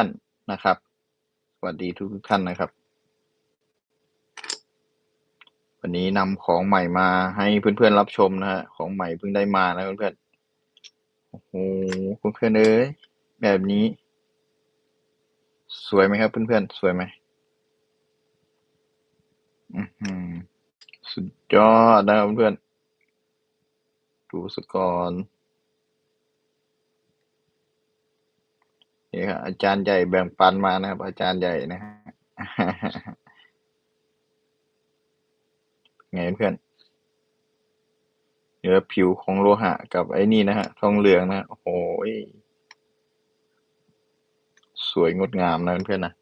อนๆนะครับ สวัสดีทุกท่านนะครับ วันนี้นำของใหม่มาให้เพื่อนๆรับชมนะฮะ ของใหม่เพิ่งได้มานะเพื่อนๆ โอ้โหเพื่อนๆเอ้ยแบบนี้ สวยไหมครับเพื่อนๆ สวยไหมอือหือสุดยอดนะครับเพื่อนๆ ดูสกอน นี่ครับอาจารย์ใหญ่แบ่งปันมานะครับ อาจารย์ใหญ่นะฮะไงเพื่อนเนื้อผิวของโลหะกับไอ้นี่นะฮะทองเหลืองนะโอ้โยสวยงดงามนะเพื่อนนะ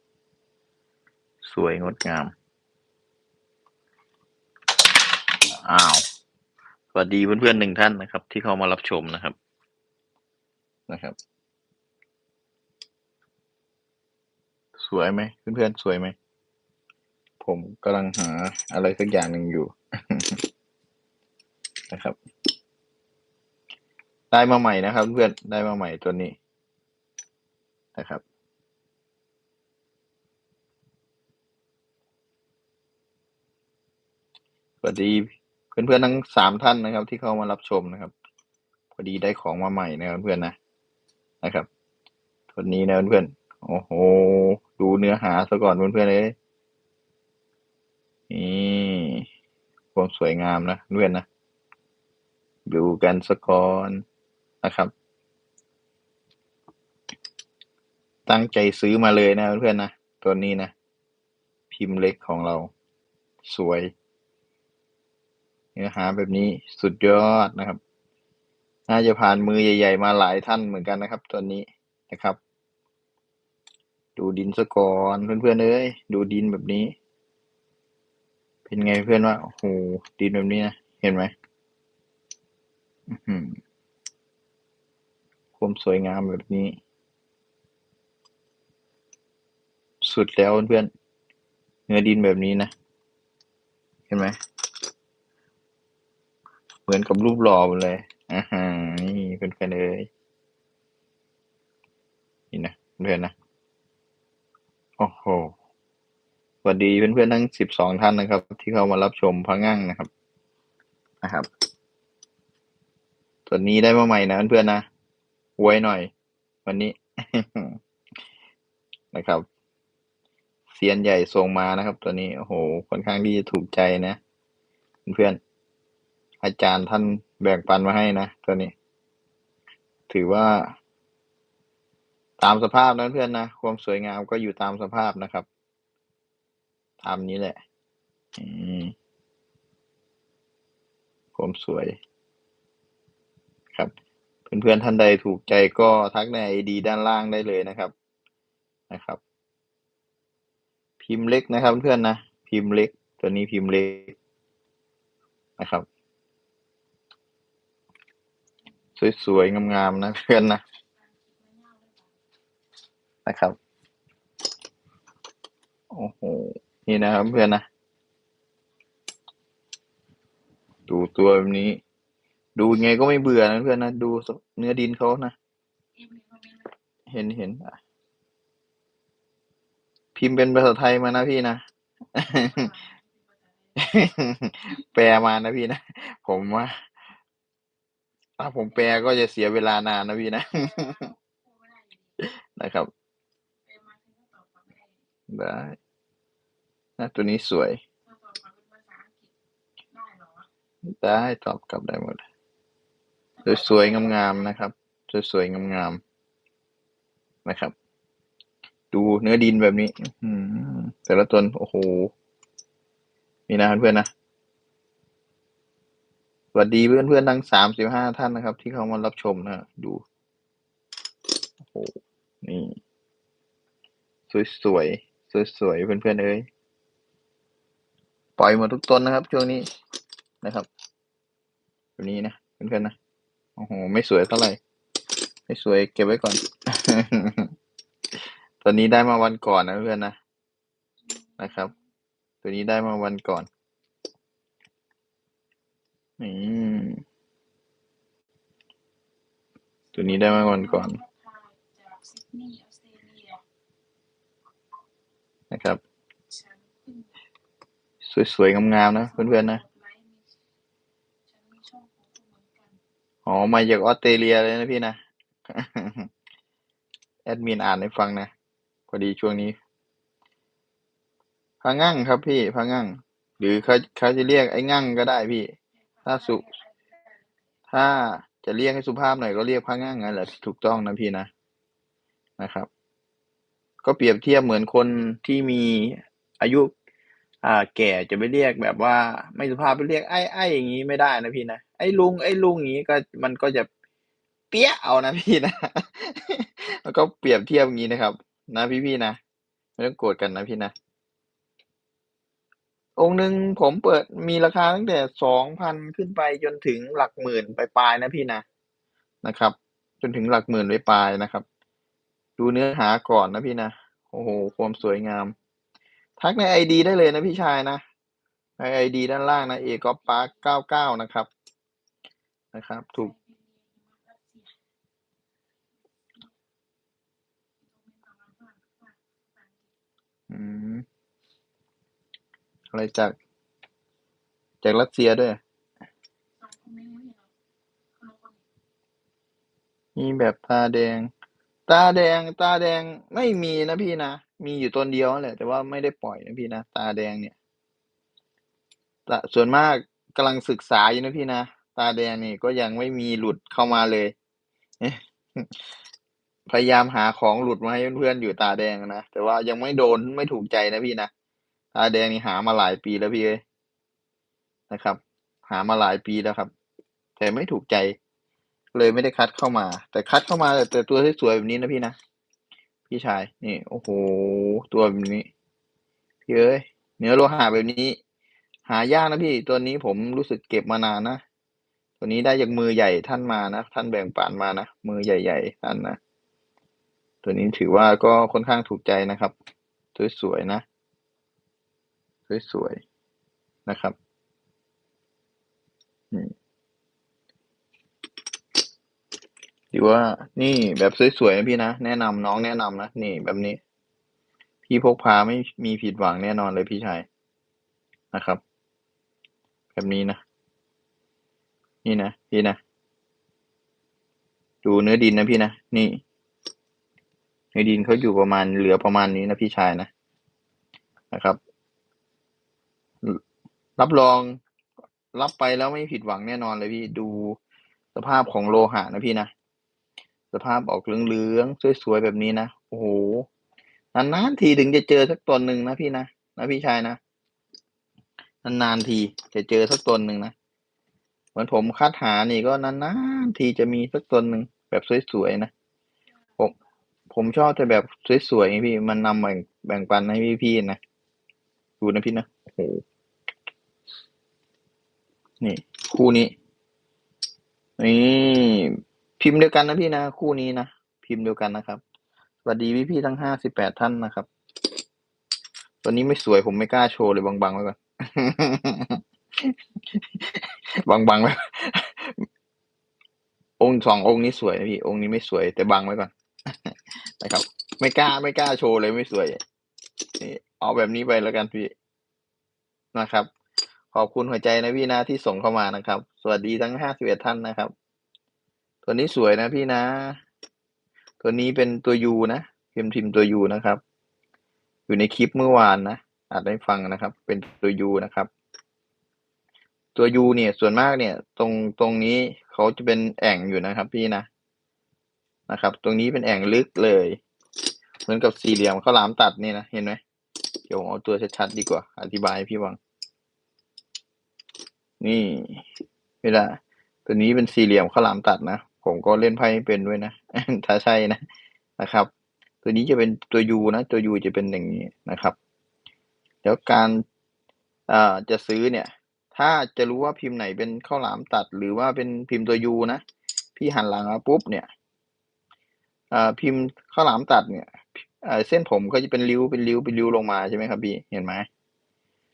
สวยงดงาม อ้าว สวัสดีเพื่อนๆหนึ่งท่านนะครับ ที่เข้ามารับชมนะครับนะครับ วยไหมเพื่อนๆสวยไหม ผมกำลังหาอะไรสักอย่างหนึ่งอยู่ นะครับ ได้มาใหม่นะครับ เพื่อนได้มาใหม่ตัวนี้นะครับสวัสดีเพื่อนๆทั้งสามท่านนะครับ ที่เข้ามารับชมนะครับ พอดีได้ของมาใหม่นะครับเพื่อนนะนะครับตัวนี้นะเพื่อนโอ้โห ดูเนื้อหาซะก่อนเพื่อนๆเลยนี่ความสวยงามนะเพื่อนนะ ดูกันสกอนนะครับ ตั้งใจซื้อมาเลยนะเพื่อนๆนะ ตัวนี้นะ พิมพ์เล็กของเรา สวย เนื้อหาแบบนี้สุดยอดนะครับ น่าจะผ่านมือใหญ่ ๆ มาหลายท่านเหมือนกันนะครับ ตัวนี้นะครับ ดูดินสกอนเพื่อนๆเอ้ยดูดินแบบนี้ เป็นไงเพื่อนว่าโอ้โหดินแบบนี้นะเห็นไหมอื้อหือความสวยงามแบบนี้ สุดแล้วเพื่อนเนื้อดินแบบนี้นะ เห็นไหมเหมือนกับรูปหล่อเลยอ่าฮะนี่เพื่อนๆเลยนี่นะเพื่อนนะ โอ้โห สวัสดีเพื่อนๆทั้งสิบสองท่านนะครับ ที่เข้ามารับชมพระงั่งนะครับ นะครับ ส่วนนี้ได้มาใหม่นะเพื่อนๆนะไว้หน่อย วันนี้ นะครับเซียนใหญ่ส่งมานะครับ ตัวนี้ โอ้โห ค่อนข้างที่จะถูกใจนะ เพื่อนๆอาจารย์ท่านแบ่งปันมาให้นะ ตัวนี้ ถือว่า ตามสภาพนะเพื่อนนะ ความสวยงามก็อยู่ตามสภาพนะครับ ตามนี้แหละความสวย ครับ เพื่อนๆท่านใดถูกใจก็ทักในไอดีด้านล่างได้เลยนะครับ นะครับ พิมพ์เล็กนะครับ เพื่อนนะพิมพ์เล็ก ตัวนี้พิมพ์เล็กนะครับ สวยๆงามๆนะเพื่อนนะ นะครับ โอ้โห นี่นะครับเพื่อนนะ ดูตัวแบบนี้ ดูไงก็ไม่เบื่อนะเพื่อนนะ ดูเนื้อดินเขานะ เห็นเห็นอะพิมพ์เป็นภาษาไทยมานะพี่นะ แปลมานะพี่นะ ผมว่าถ้าผมแปลก็จะเสียเวลานานนะพี่นะ นะครับ ได้นะตัวนี้สวย ได้ตอบกลับได้หมดสวยๆงามๆนะครับสวยๆงามๆนะครับ ดูเนื้อดินแบบนี้แต่ละตนโอ้โหนี่นะเพื่อนๆนะสวัสดีเพื่อนๆทั้งสามสิบห้าท่านนะครับ ที่เข้ามารับชมนะดูโอ้โหนี่ สวยๆ สวยๆเพื่อนๆเอ้ยปล่อยหมดทุกต้นนะครับช่วงนี้นะครับแบบนี้นะเพื่อนๆนะโอ้โหไม่สวยเท่าไหร่ ไม่สวยเก็บไว้ก่อน ตัวนี้ได้มาวันก่อนนะเพื่อนนะนะครับ ตัวนี้ได้มาวันก่อนอืมตัวนี้ได้มาวันก่อน จากซิดนีย์ออสเตรเลีย นะครับ สวยๆ งามๆ นะเพื่อนๆ นะ อ๋อ มาจากออสเตรเลียเลยนะพี่นะ แอดมินอ่านให้ฟังนะ พอดีช่วงนี้พะงั่งครับพี่พะงั่ง หรือเขาเขาจะเรียกไอ้งั่งก็ได้พี่ ถ้าสุถ้าจะเรียกให้สุภาพหน่อยก็เรียกพะงั่งนั่นแหละถูกต้องนะพี่นะนะครับ ก็เปรียบเทียบเหมือนคนที่มีอายุ อ่า แก่จะไปเรียกแบบว่า ไม่สุภาพไปเรียกไอ้ไอ้อย่างนี้ไม่ได้นะพี่นะไอ้ลุงไอ้ลุงอย่างนี้ก็มันก็จะเปี้ยเอานะพี่นะ แล้วก็เปรียบเทียบอย่างนี้นะครับ นะพี่ๆนะไม่ต้องโกรธกันนะพี่นะองค์หนึ่งผมเปิดมีราคาตั้งแต่สองพันขึ้นไปจนถึงหลักหมื่นปลายๆนะพี่นะนะครับ จนถึงหลักหมื่นปลายๆนะครับ ดูเนื้อหาก่อนนะพี่นะ โอ้โห ความสวยงาม ทักในไอดีได้เลยนะพี่ชายนะ ในไอดีด้านล่างนะเอกอปาร์เก้าเก้านะครับ นะครับ ถูก อืม อะไรจาก จากรัสเซียด้วย มีแบบตาแดง ตาแดงตาแดงไม่มีนะพี่นะ มีอยู่ตนเดียวแหละแต่ว่าไม่ได้ปล่อยนะพี่นะ ตาแดงเนี่ยแต่ส่วนมากกำลังศึกษาอยู่นะพี่นะ ตาแดงนี่ก็ยังไม่มีหลุดเข้ามาเลยพยายามหาของหลุดมาให้เพื่อนๆอยู่ตาแดงนะแต่ว่ายังไม่โดนไม่ถูกใจนะพี่นะตาแดงนี่หามาหลายปีแล้วพี่เอ้นะครับ หามาหลายปีแล้วครับ แต่ไม่ถูกใจ เลยไม่ได้คัดเข้ามา แต่คัดเข้ามาแต่ตัวที่สวยแบบนี้นะพี่นะ พี่ชาย นี่โอ้โห ตัวแบบนี้พี่เอ้ยเนื้อโลหะแบบนี้ หายากนะพี่ ตัวนี้ผมรู้สึกเก็บมานานนะตัวนี้ได้จากมือใหญ่ท่านมานะท่านแบ่งปันมานะมือใหญ่ ๆ ท่านนะตัวนี้ถือว่าก็ค่อนข้างถูกใจนะครับ สวยๆนะ สวยๆนะครับ อืม ถือว่านี่แบบสวยๆนะพี่นะ แนะนำน้องแนะนำนะ นี่แบบนี้ พี่พกพาไม่มีผิดหวังแน่นอนเลยพี่ชายนะครับ แบบนี้นะ นี่นะพี่นะ ดูเนื้อดินนะพี่นะ นี่ เนื้อดินเขาอยู่ประมาณเหลือประมาณนี้นะพี่ชายนะนะครับ รับรองรับไปแล้วไม่ผิดหวังแน่นอนเลยพี่ดูสภาพของโลหะนะพี่นะ สภาพออกเหลืองๆสวยๆแบบนี้นะโอ้โหนานๆทีถึงจะเจอสักตนหนึ่งนะพี่นะนะพี่ชายนะนานๆทีจะเจอสักตนหนึ่งนะเหมือนผมคัดหานี่ก็นานๆทีจะมีสักตนหนึ่งแบบสวยๆนะผมผมชอบแต่แบบสวยๆพี่มันนำแบ่งแบ่งปันให้พี่ๆนะดูนะพี่นะโอ้โหนี่ คู่นี้นี่ พิมพ์เดียวกันนะพี่นะ คู่นี้นะ พิมพ์เดียวกันนะครับสวัสดีพี่ๆทั้งห้าสิบแปดท่านนะครับตัวนี้ไม่สวยผมไม่กล้าโชว์เลยบังๆไว้ก่อนบังๆไว้องค์สององค์นี้สวยนะพี่ องค์นี้ไม่สวย แต่บังไว้ก่อนนะครับ ไม่กล้าไม่กล้าโชว์เลยไม่สวยนี่เอาแบบนี้ไปแล้วกันพี่นะครับ ขอบคุณหัวใจนะพี่นะที่ส่งเข้ามานะครับ สวัสดีทั้งห้าสิบเอ็ดท่านนะครับ ตัวนี้สวยนะพี่นะ ตัวนี้เป็นตัวยูนะพิมพ์พิมพ์ตัวยูนะครับ อยู่ในคลิปเมื่อวานนะอาจได้ฟังนะครับ เป็นตัวยูนะครับ ตัวยูเนี่ยส่วนมากเนี่ย ตรงตรงนี้เขาจะเป็นแอ่งอยู่นะครับ พี่นะนะครับ ตรงนี้เป็นแอ่งลึกเลย เหมือนกับสี่เหลี่ยมข้าวหลามตัดนี่นะเห็นไหมเดี๋ยวเอาตัวชัดๆดีกว่า อธิบายให้พี่ฟัง นี่เวลาตัวนี้เป็นสี่เหลี่ยมข้าวหลามตัดนะ ผมก็เล่นไพ่เป็นด้วยนะ ถ้าใช่นะนะครับ ตัวนี้จะเป็นตัวยูนะ ตัวยูจะเป็นอย่างนี้นะครับแล้วการอ่าจะซื้อเนี่ย ถ้าจะรู้ว่าพิมพ์ไหนเป็นข้าวหลามตัด หรือว่าเป็นพิมพ์ตัวยูนะ พี่หันหลังมาปุ๊บเนี่ยอ่าพิมพ์ข้าวหลามตัดเนี่ยเอ่อเส้นผมก็จะเป็นริ้วเป็นริ้วเป็นริ้วลงมาใช่ไหมครับพี่เห็นไหม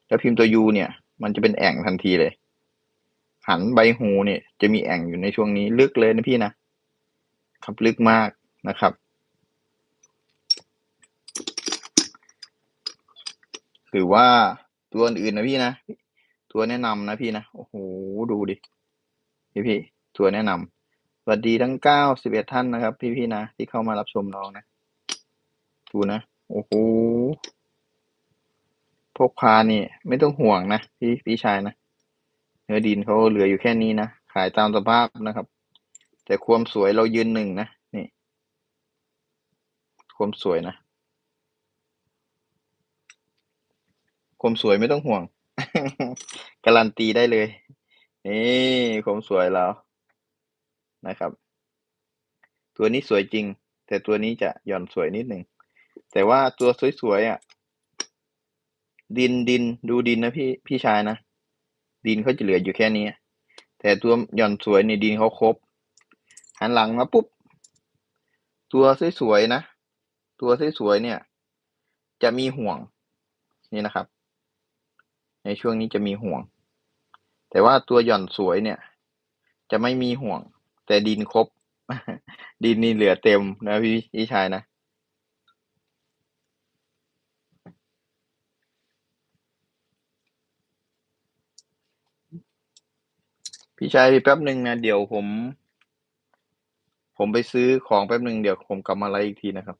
แล้วพิมพ์ตัวยูเนี่ย มันจะเป็นแอ่งทันทีเลย หันใบหูเนี่ย จะมีแอ่งอยู่ในช่วงนี้ลึกเลยนะพี่นะครับลึกมากนะครับ หรือว่าตัวอื่นนะพี่นะ ตัวแนะนำนะพี่นะ โอ้โหดูดิพี่พี่ตัวแนะนำสวัสดีทั้งเก้าสิบเอ็ดท่านนะครับ พี่พี่นะที่เข้ามารับชมน้องนะดูนะ โอ้โหพกพานี่ ไม่ต้องห่วงนะพี่พี่ชายนะ นื้อดินเขาเหลืออยู่แค่นี้นะ ขายตามสภาพนะครับ แต่ความสวยเรายืนหนึ่งนะ นี่ ความสวยนะ ความสวยไม่ต้องห่วง การันตีได้เลย นี่ความสวยเรานะครับ ตัวนี้สวยจริง แต่ตัวนี้จะหย่อนสวยนิดหนึ่ง แต่ว่าตัวสวยๆอะ ดินดินดูดินนะพี่พี่ชายนะ ดินเขาจะเหลืออยู่แค่นี้ แต่ตัวหย่อนสวยในดินเขาครบ หันหลังมาปุ๊บ ตัวสวยๆนะ ตัวสวยๆเนี่ย จะมีห่วง นี่นะครับ ในช่วงนี้จะมีห่วง แต่ว่าตัวหย่อนสวยเนี่ย จะไม่มีห่วง แต่ดินครบ ดินนี่เหลือเต็มนะพี่พี่ชายนะ พี่ชายแป๊บหนึ่งนะ เดี๋ยวผม ผมไปซื้อของแป๊บหนึ่งเดี๋ยวผมกลับมาไลฟ์อีกทีนะครับ